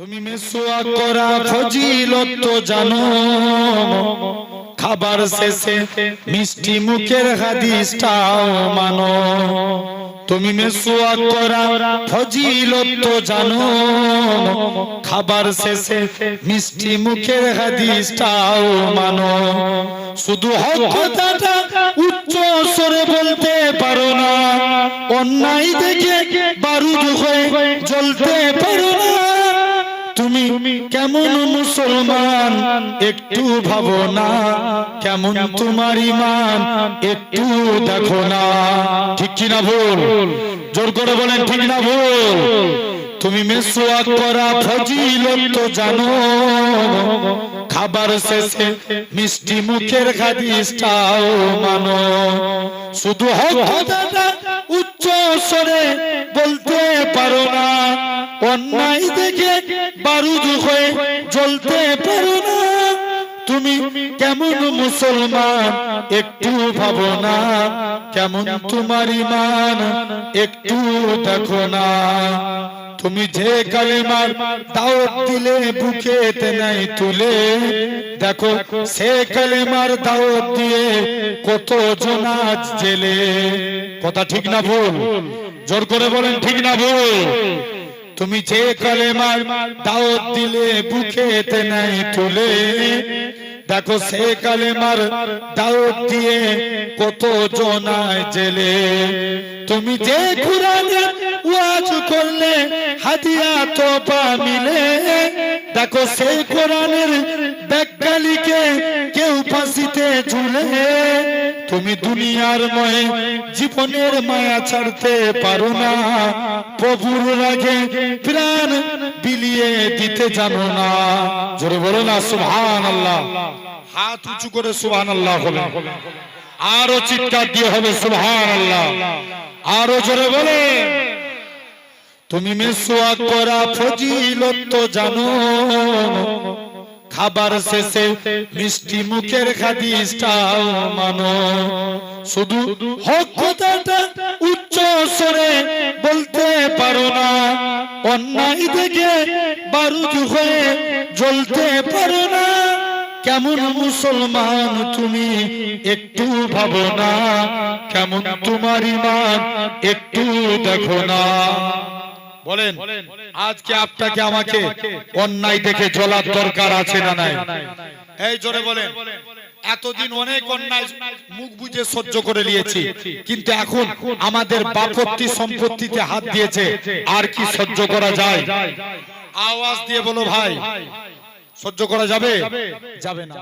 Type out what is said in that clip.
তুমি মেসুয়া করা ফজিলত তো জানো। খাবার শেষে মিষ্টি মুখের হাদিসটাও মানো। তুমি মেসুয়া করা ফজিলত তো জানো। খাবার শেষে মিষ্টি মুখের হাদিসটাও মানো। শুধু হক উচ্চ স্বরে বলতে পারো না। অন্যায় দেখে বারুদ হয়ে জ্বলতে পারো তুমি কেমন মুসলমান? একটু ভাবো না। কেমন তোমার ইমান? একটু দেখো না। ঠিক কি না ভুল? জোর করে বলেন, ঠিক না ভুল? তুমি মেসোয়া করা ফজিলত তো জানো। খাবার শেষে মিষ্টি মুখের হাদিসটাও মানো। শুধু হক উচ্চ স্বরে বলতে পারো না। অন্যায় দেখে বারুদ হয়ে জ্বলতে পারো না। তুমি কেমন মুসলমান, একটু ভাবো না। কেমন তোমার ইমান, একটু দেখো না। তুমি যে কালেমার দাওয়াত দিলে, বুকেতে নাই তুলে, দেখো সে কালেমার দাওয়াত দিয়ে কত জনাজ জেলে। কথা ঠিক না ভুল? জোর করে বলেন, ঠিক না ভুল? তুমি যে কালেমার দাওয়াত দিলে বুকেতে নাই তুলে, দেখো সে কালেমার দাওয়াত দিয়ে কত জনায় জেলে। তুমি যে কুরআনের ওয়াজ করলে, হাদিয়া তোবা মিলে, দেখো সেই কোরআনের ব্যাখ্যালিকে তুমি দুনিয়ার ময়ে জীবনের মায়া ছাড়তে পারো না। প্রভুর রাগে প্রাণ বিলিয়ে দিতে জানো না। জোরে বলো না সুবহান আল্লাহ হাত উঁচু করে সুবহান আল্লাহ বলে। আরও চিৎকার দিয়ে হবে সুবহান আল্লাহ আরও জোরে বলে। তুমি মেসোয়া করা ফজিলত জানো। খাবার শেষে মিষ্টি মুখের হাদিসটাও মানো। শুধু হক কথাটা উচ্চ স্বরে বলতে পারো না। অন্যায় দেখে বারুদ হয়ে জ্বলতে পারো না। কেমন মুসলমান তুমি একটু ভাবো না। কেমন তোমার ইমান একটু দেখো না। বলেন আজকে আপনাকে আমাকে অন্যায় দেখে জ্বলার দরকার আছে না নাই? এই জোরে বলেন এতদিন অনেক অন্যায় মুখ বুঝে সহ্য করে নিয়েছি কিন্তু এখন আমাদের বাপত্তি সম্পত্তিতে হাত দিয়েছে আর কি সহ্য করা যায়? আওয়াজ দিয়ে বলো ভাই। সহ্য করা যাবে? যাবে না।